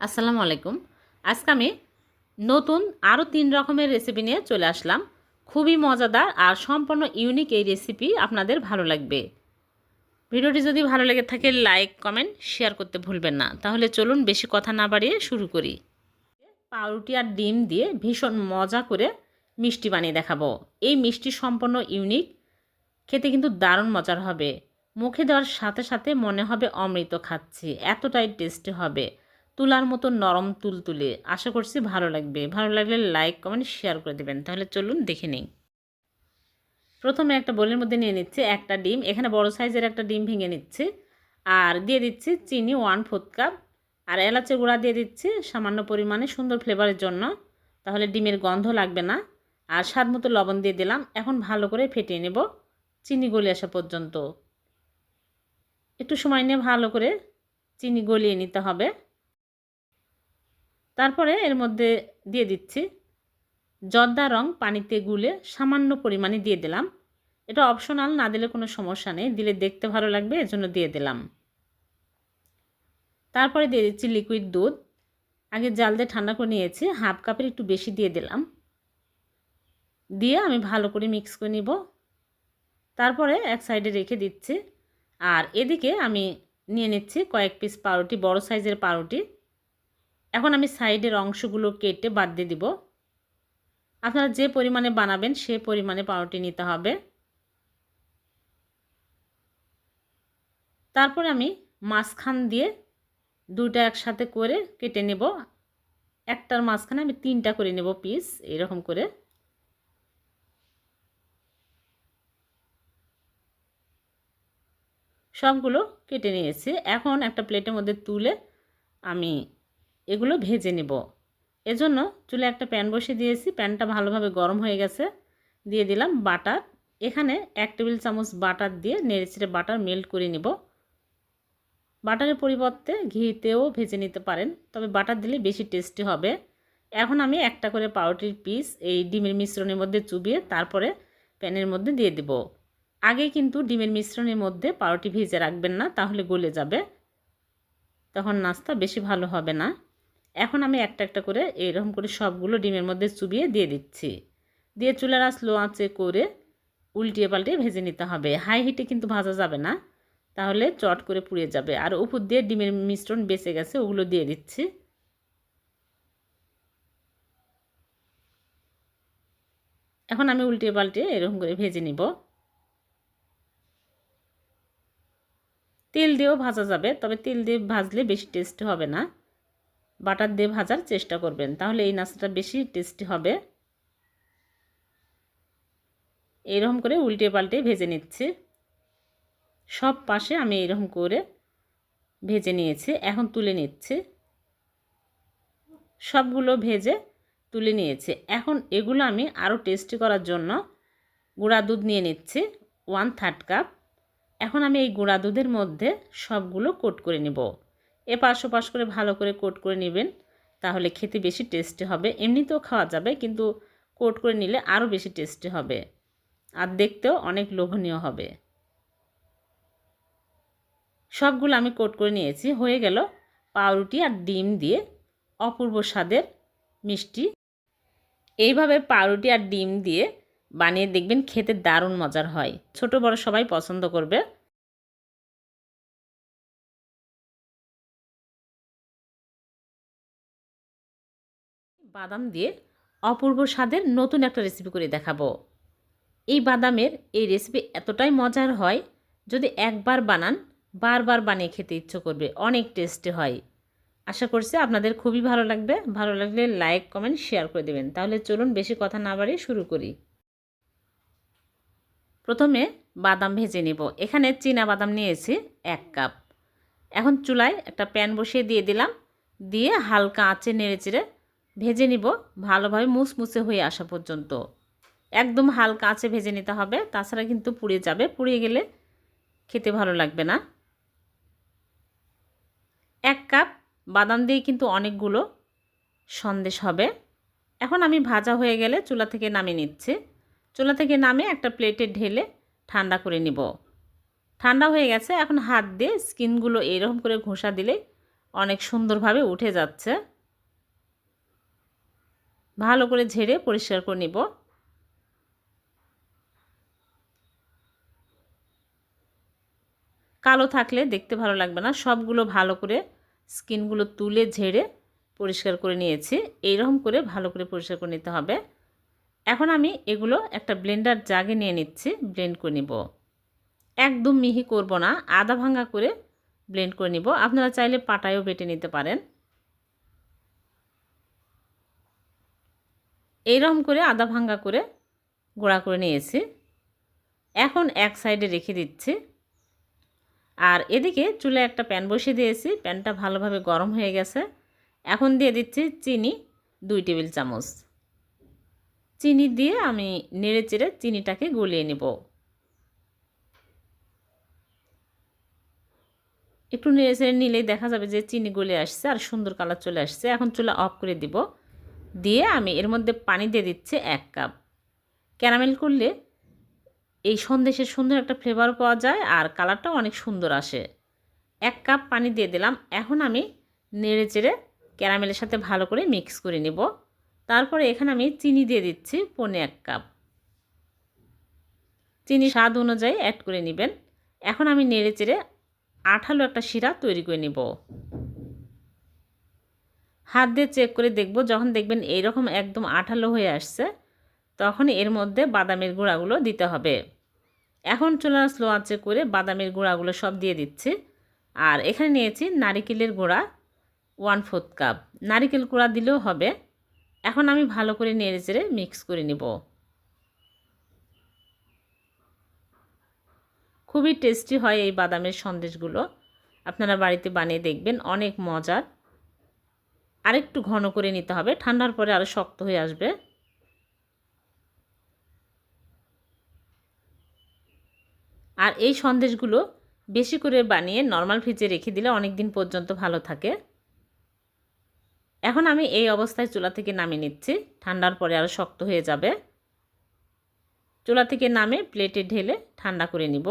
আসসালামু আলাইকুম। আজকে আমি নতুন আরও তিন রকমের রেসিপি নিয়ে চলে আসলাম। খুবই মজাদার আর সম্পূর্ণ ইউনিক এই রেসিপি আপনাদের ভালো লাগবে। ভিডিওটি যদি ভালো লেগে থাকে লাইক কমেন্ট শেয়ার করতে ভুলবেন না। তাহলে চলুন বেশি কথা না বাড়িয়ে শুরু করি। পাউরুটি আর ডিম দিয়ে ভীষণ মজা করে মিষ্টি বানিয়ে দেখাবো। এই মিষ্টি সম্পূর্ণ ইউনিক খেতে কিন্তু দারুণ মজার হবে। মুখে দেওয়ার সাথে সাথে মনে হবে অমৃত খাচ্ছি। এতটাই টেস্টি হবে। তুলার মতো নরম তুল তুলে আশা করছি ভালো লাগবে। ভালো লাগলে লাইক কমেন্ট শেয়ার করে দেবেন। তাহলে চলুন দেখে নিই। প্রথমে একটা বোলের মধ্যে নিয়ে নিচ্ছি একটা ডিম। এখানে বড় সাইজের একটা ডিম ভেঙে নিচ্ছি। আর দিয়ে দিচ্ছি চিনি ওয়ান ফোর্থ কাপ আর এলাচের গুঁড়া দিয়ে দিচ্ছি সামান্য পরিমাণে সুন্দর ফ্লেভারের জন্য। তাহলে ডিমের গন্ধ লাগবে না। আর স্বাদ মতো লবণ দিয়ে দিলাম। এখন ভালো করে ফেটিয়ে নেব চিনি গলে আসা পর্যন্ত। একটু সময় নিয়ে ভালো করে চিনি গলিয়ে নিতে হবে। তারপরে এর মধ্যে দিয়ে দিচ্ছি। জর্দা রং পানিতে গুলে সামান্য পরিমাণে দিয়ে দিলাম। এটা অপশনাল না দিলে কোনো সমস্যা নেই। দিলে দেখতে ভালো লাগবে, এজন্য দিয়ে দিলাম। তারপরে দিয়ে দিচ্ছি লিকুইড দুধ। আগে জাল দিয়ে ঠান্ডা করে নিয়েছি, হাফ কাপের একটু বেশি দিয়ে দিলাম। দিয়ে আমি ভালো করে মিক্স করে নিব। তারপরে এক সাইডে রেখে দিচ্ছি। আর এদিকে আমি নিয়ে নিচ্ছি কয়েক পিস পাউরুটি, বড় সাইজের পাউরুটি। এখন আমি সাইডের অংশগুলো কেটে বাদ দিয়ে দিব। আপনারা যে পরিমাণে বানাবেন সে পরিমাণে পাউরুটি নিতে হবে। তারপরে আমি মাঝখান দিয়ে দুটা একসাথে করে কেটে নেব। একটার মাঝখানে আমি তিনটা করে নেব পিস, এরকম করে। সবগুলো কেটে নিয়েছি। এখন একটা প্লেটের মধ্যে তুলে আমি এগুলো ভেজে নেব। এজন্য চুলে একটা প্যান বসিয়ে দিয়েছি। প্যানটা ভালোভাবে গরম হয়ে গেছে। দিয়ে দিলাম বাটার। এখানে এক টেবিল চামচ বাটার দিয়ে নেড়েছিড়ে বাটার মেল্ট করে নেব। বাটারের পরিবর্তে ঘিতেও ভেজে নিতে পারেন। তবে বাটার দিলে বেশি টেস্টি হবে। এখন আমি একটা করে পাউরুটির পিস এই ডিমের মিশ্রণের মধ্যে চুবিয়ে তারপরে প্যানের মধ্যে দিয়ে দেব। আগে কিন্তু ডিমের মিশ্রণের মধ্যে পাউরুটি ভিজে রাখবেন না, তাহলে গলে যাবে। তখন নাস্তা বেশি ভালো হবে না। এখন আমি একটা একটা করে এরকম করে সবগুলো ডিমের মধ্যে চুবিয়ে দিয়ে দিচ্ছি। দিয়ে চুলার স্লো আঁচে করে উল্টিয়ে পাল্টিয়ে ভেজে নিতে হবে। হাই হিটে কিন্তু ভাজা যাবে না। তাহলে চট করে পুড়িয়ে যাবে। আর উপর দিয়ে ডিমের মিশ্রণ বেঁচে গেছে, ওগুলো দিয়ে দিচ্ছি। এখন আমি উল্টিয়ে পাল্টিয়ে এরকম করে ভেজে নিব। তেল দিয়েও ভাজা যাবে, তবে তেল দিয়ে ভাজলে বেশি টেস্ট হবে না। বাটার দিয়ে ভাজার চেষ্টা করবেন। তাহলে এই নাস্তাটা বেশি টেস্টি হবে। এরকম করে উল্টে পাল্টে ভেজে নিচ্ছি। সব পাশে আমি এরকম করে ভেজে নিয়েছি। এখন তুলে নিচ্ছি। সবগুলো ভেজে তুলে নিয়েছি। এখন এগুলো আমি আরও টেস্টি করার জন্য গুঁড়া দুধ নিয়ে নিচ্ছি ওয়ান থার্ড কাপ এখন আমি এই গুঁড়া দুধের মধ্যে সবগুলো কোট করে নেব। এ পাশ পাশ করে ভালো করে কোট করে নেবেন, তাহলে খেতে বেশি টেস্টি হবে। এমনিতেও খাওয়া যাবে, কিন্তু কোট করে নিলে আরও বেশি টেস্টি হবে আর দেখতেও অনেক লোভনীয় হবে। সবগুলো আমি কোট করে নিয়েছি। হয়ে গেল পাউরুটি আর ডিম দিয়ে অপূর্ব স্বাদের মিষ্টি। এইভাবে পাউরুটি আর ডিম দিয়ে বানিয়ে দেখবেন খেতে দারুণ মজার হয়। ছোট বড় সবাই পছন্দ করবে। বাদাম দিয়ে অপূর্ব স্বাদের নতুন একটা রেসিপি করে দেখাবো। এই বাদামের এই রেসিপি এতটাই মজার হয়, যদি একবার বানান, বারবার বানিয়ে খেতে ইচ্ছে করবে, অনেক টেস্টি হয়। আশা করছি আপনাদের খুবই ভালো লাগবে, ভালো লাগলে লাইক কমেন্ট শেয়ার করে দেবেন। তাহলে চলুন বেশি কথা না বাড়িয়ে শুরু করি। প্রথমে বাদাম ভেজে নেব। এখানে চীনা বাদাম নিয়েছি, এক কাপ। এখন চুলায় একটা প্যান বসিয়ে দিয়ে দিলাম। দিয়ে হালকা আঁচে নেড়ে চেড়ে ভেজে নিব ভালোভাবে মুসমুসে হয়ে আসা পর্যন্ত। একদম হালকা আঁচে ভেজে নিতে হবে, তাছাড়া কিন্তু পুড়ে যাবে। পুড়িয়ে গেলে খেতে ভালো লাগবে না। এক কাপ বাদাম দিয়ে কিন্তু অনেকগুলো সন্দেশ হবে। এখন আমি ভাজা হয়ে গেলে চুলা থেকে নামিয়ে নিচ্ছি। চুলা থেকে নামে একটা প্লেটে ঢেলে ঠান্ডা করে নিব। ঠান্ডা হয়ে গেছে, এখন হাত দিয়ে স্কিনগুলো এরকম করে ঘষা দিলে অনেক সুন্দরভাবে উঠে যাচ্ছে। ভালো করে ঝেড়ে পরিষ্কার করে নিব। কালো থাকলে দেখতে ভালো লাগবে না। সবগুলো ভালো করে স্কিনগুলো তুলে ঝেড়ে পরিষ্কার করে নিয়েছি। এইরকম করে ভালো করে পরিষ্কার করে নিতে হবে। এখন আমি এগুলো একটা ব্লেন্ডার জাগে নিয়ে নিচ্ছি, ব্লেন্ড করে নিব। একদম মিহি করব না আদা ভাঙ্গা করে ব্লেন্ড করে নিব। আপনারা চাইলে পাটায়ও বেটে নিতে পারেন। এইরকম করে আদা ভাঙ্গা করে গোড়া করে নিয়েছি। এখন এক সাইডে রেখে দিচ্ছি। আর এদিকে চুলে একটা প্যান বসিয়ে দিয়েছি। প্যানটা ভালোভাবে গরম হয়ে গেছে। এখন দিয়ে দিচ্ছি চিনি দুই টেবিল চামচ। চিনি দিয়ে আমি নেড়ে চেড়ে চিনিটাকে গলিয়ে নেব। একটু নেড়ে চেড়ে নিলেই দেখা যাবে যে চিনি গলে আসছে আর সুন্দর কালার চলে আসছে। এখন চুলা অফ করে দিব। দিয়ে আমি এর মধ্যে পানি দিয়ে দিচ্ছি এক কাপ। ক্যারামেল করলে এই সন্দেশের সুন্দর একটা ফ্লেভার পাওয়া যায় আর কালারটাও অনেক সুন্দর আসে। এক কাপ পানি দিয়ে দিলাম। এখন আমি নেড়ে চেড়ে ক্যারামেলের সাথে ভালো করে মিক্স করে নেব। তারপরে এখানে আমি চিনি দিয়ে দিচ্ছি পনে এক কাপ। চিনি স্বাদ অনুযায়ী অ্যাড করে নেবেন। এখন আমি নেড়ে চেড়ে আঠালো একটা শিরা তৈরি করে নেব। হাত দিয়ে চেক করে দেখব, যখন দেখবেন এইরকম একদম আঠালো হয়ে আসছে তখন এর মধ্যে বাদামের গুঁড়াগুলো দিতে হবে। এখন চুলা স্লো আঁচে করে বাদামের গুঁড়াগুলো সব দিয়ে দিচ্ছি। আর এখানে নিয়েছি নারিকেলের গুঁড়া ওয়ান ফোর্থ কাপ। নারিকেল গুঁড়া দিলেও হবে। এখন আমি ভালো করে নেড়ে চেড়ে মিক্স করে নিব। খুবই টেস্টি হয় এই বাদামের সন্দেশগুলো। আপনারা বাড়িতে বানিয়ে দেখবেন, অনেক মজার। আরেকটু ঘন করে নিতে হবে, ঠান্ডার পরে আরও শক্ত হয়ে আসবে। আর এই সন্দেশগুলো বেশি করে বানিয়ে নর্মাল ফ্রিজে রেখে দিলে অনেক দিন পর্যন্ত ভালো থাকে। এখন আমি এই অবস্থায় চুলা থেকে নামিয়ে নিচ্ছি, ঠান্ডার পরে আরও শক্ত হয়ে যাবে। চুলা থেকে নামে প্লেটে ঢেলে ঠান্ডা করে নিব।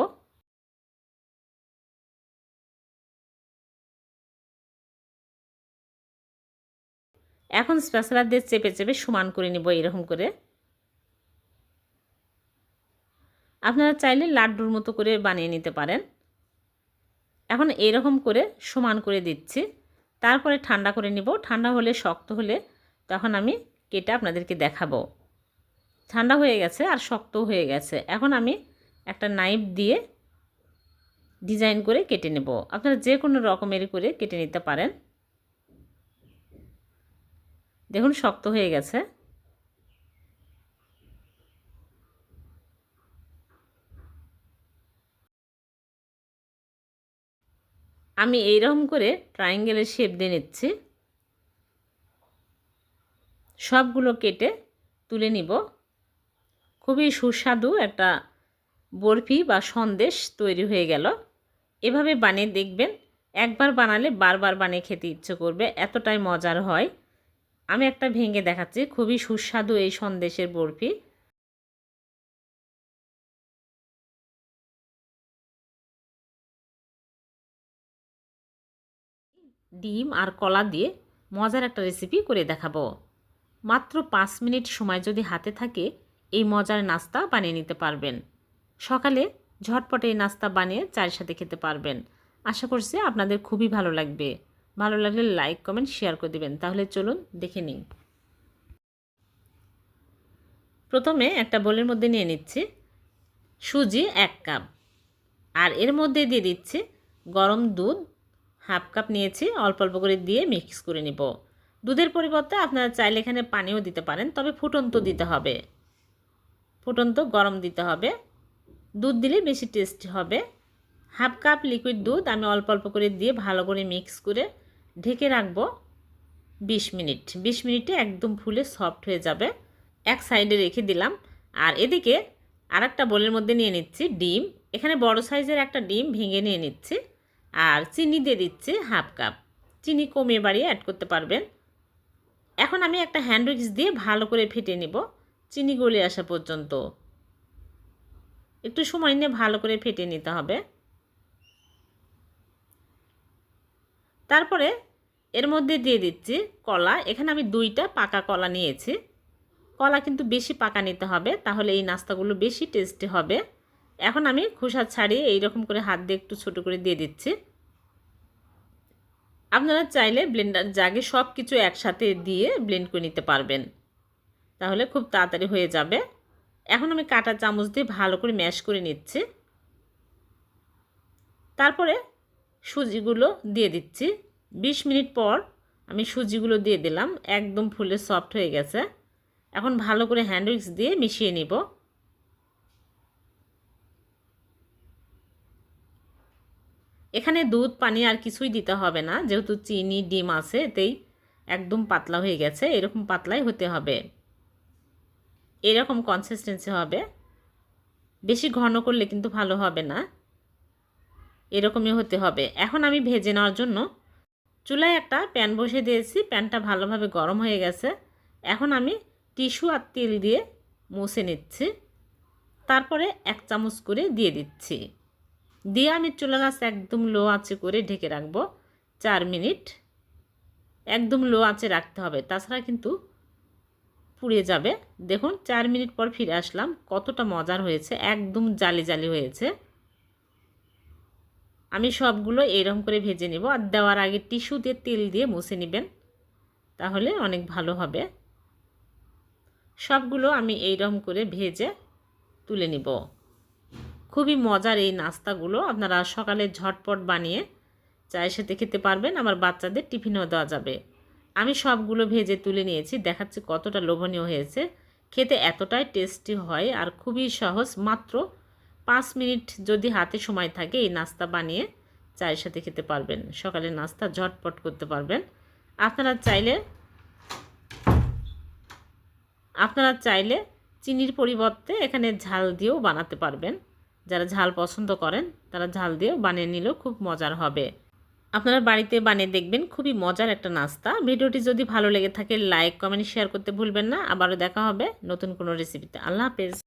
এখন স্পেশালার দিয়ে চেপে চেপে সমান করে নিব এরকম করে। আপনারা চাইলে লাড্ডুর মতো করে বানিয়ে নিতে পারেন। এখন এরকম করে সমান করে দিচ্ছি। তারপরে ঠান্ডা করে নিব। ঠান্ডা হলে, শক্ত হলে তখন আমি কেটে আপনাদেরকে দেখাবো। ঠান্ডা হয়ে গেছে আর শক্ত হয়ে গেছে। এখন আমি একটা নাইফ দিয়ে ডিজাইন করে কেটে নেব। আপনারা যে কোনো রকমের করে কেটে নিতে পারেন। দেখুন, শক্ত হয়ে গেছে। আমি এইরকম করে ট্রায়াঙ্গেলের শেপ দিয়ে নিচ্ছি। সবগুলো কেটে তুলে নিব। খুবই সুস্বাদু একটা বরফি বা সন্দেশ তৈরি হয়ে গেল। এভাবে বানিয়ে দেখবেন, একবার বানালে বারবার বানিয়ে খেতে ইচ্ছে করবে, এতটাই মজার হয়। আমি একটা ভেঙে দেখাচ্ছি, খুবই সুস্বাদু এই সন্দেশের বরফি। ডিম আর কলা দিয়ে মজার একটা রেসিপি করে দেখাবো। মাত্র পাঁচ মিনিট সময় যদি হাতে থাকে, এই মজার নাস্তা বানিয়ে নিতে পারবেন। সকালে ঝটপটে এই নাস্তা বানিয়ে চায়ের সাথে খেতে পারবেন। আশা করছি আপনাদের খুবই ভালো লাগবে। ভালো লাগলে লাইক কমেন্ট শেয়ার করে দেবেন। তাহলে চলুন দেখে নিন প্রথমে একটা বোলের মধ্যে নিয়ে নিচ্ছি। সুজি এক কাপ। আর এর মধ্যে দিয়ে দিচ্ছি গরম দুধ। হাফ কাপ নিয়েছি, অল্প অল্প করে দিয়ে মিক্স করে নিব। দুধের পরিবর্তে আপনারা চাইলে এখানে পানিও দিতে পারেন, তবে ফুটন্ত দিতে হবে। ফুটন্ত গরম দিতে হবে। দুধ দিলে বেশি টেস্টি হবে। হাফ কাপ লিকুইড দুধ আমি অল্প অল্প করে দিয়ে ভালো করে মিক্স করে ঢেকে রাখব বিশ মিনিট। বিশ মিনিটে একদম ফুলে সফট হয়ে যাবে। এক সাইডে রেখে দিলাম। আর এদিকে আর একটা বোলের মধ্যে নিয়ে নিচ্ছি ডিম। এখানে বড় সাইজের একটা ডিম ভেঙে নিয়ে নিচ্ছি। আর চিনি দিয়ে দিচ্ছি হাফ কাপ। চিনি কমিয়ে বাড়িয়ে অ্যাড করতে পারবেন। এখন আমি একটা হ্যান্ড উইক্স দিয়ে ভালো করে ফেটে নেব। চিনি গলে আসা পর্যন্ত। একটু সময় নিয়ে ভালো করে ফেটে নিতে হবে। তারপরে এর মধ্যে দিয়ে দিচ্ছি কলা। এখানে আমি দুইটা পাকা কলা নিয়েছি। কলা কিন্তু বেশি পাকা নিতে হবে, তাহলে এই নাস্তাগুলো বেশি টেস্টি হবে। এখন আমি খোসা ছাড়িয়ে এইরকম করে হাত দিয়ে একটু ছোটো করে দিয়ে দিচ্ছি। আপনারা চাইলে ব্লেন্ডার জাগে সব কিছু একসাথে দিয়ে ব্লেন্ড করে নিতে পারবেন। তাহলে খুব তাড়াতাড়ি হয়ে যাবে। এখন আমি কাটা চামচ দিয়ে ভালো করে ম্যাশ করে নিচ্ছি। তারপরে সুজিগুলো দিয়ে দিচ্ছি। ২০ মিনিট পর আমি সুজিগুলো দিয়ে দিলাম, একদম ফুলে সফট হয়ে গেছে। এখন ভালো করে হ্যান্ড উইক্স দিয়ে মিশিয়ে নিব। এখানে দুধ, পানি আর কিছুই দিতে হবে না, যেহেতু চিনি, ডিম আছে, এতেই একদম পাতলা হয়ে গেছে, এরকম পাতলাই হতে হবে। এরকম কনসিস্টেন্সি হবে। বেশি ঘন করলে কিন্তু ভালো হবে না। এরকমই হতে হবে। এখন আমি ভেজে নেওয়ার জন্য চুলায় একটা প্যান বসে দিয়েছি, প্যানটা ভালোভাবে গরম হয়ে গেছে। এখন আমি টিস্যু আর তেল দিয়ে মুছে নিচ্ছি। তারপরে এক চামচ করে দিয়ে দিচ্ছি। দিয়ে আমি চুলা গাছ একদম লো আঁচে করে ঢেকে রাখব, চার মিনিট। একদম লো আঁচে রাখতে হবে, তাছাড়া কিন্তু পুড়ে যাবে। দেখুন, চার মিনিট পর ফিরে আসলাম, কতটা মজার হয়েছে, একদম জালি জালি হয়েছে। আমি সবগুলো এরকম করে ভেজে নেব আর দেওয়ার আগে টিস্যু দিয়ে তেল দিয়ে মুছে নেবেন, তাহলে অনেক ভালো হবে। সবগুলো আমি এইরকম করে ভেজে তুলে নিব। খুবই মজার এই নাস্তাগুলো, আপনারা সকালে ঝটপট বানিয়ে চায়ের সাথে খেতে পারবেন, আমার বাচ্চাদের টিফিনও দেওয়া যাবে। আমি সবগুলো ভেজে তুলে নিয়েছি, দেখাচ্ছি কতটা লোভনীয় হয়েছে। খেতে এতটাই টেস্টি হয় আর খুবই সহজ, মাত্র পাঁচ মিনিট যদি হাতে সময় থাকে এই নাস্তা বানিয়ে চায়ের সাথে খেতে পারবেন। সকালে নাস্তা ঝটপট করতে পারবেন। আপনারা চাইলে আপনারা চাইলে চিনির পরিবর্তে এখানে ঝাল দিয়েও বানাতে পারবেন। যারা ঝাল পছন্দ করেন, তারা ঝাল দিয়েও বানিয়ে নিলেও খুব মজার হবে। আপনারা বাড়িতে বানিয়ে দেখবেন খুবই মজার একটা নাস্তা। ভিডিওটি যদি ভালো লেগে থাকে, লাইক, কমেন্ট, শেয়ার করতে ভুলবেন না। আবারও দেখা হবে নতুন কোনো রেসিপিতে। আল্লাহ হাফেজ।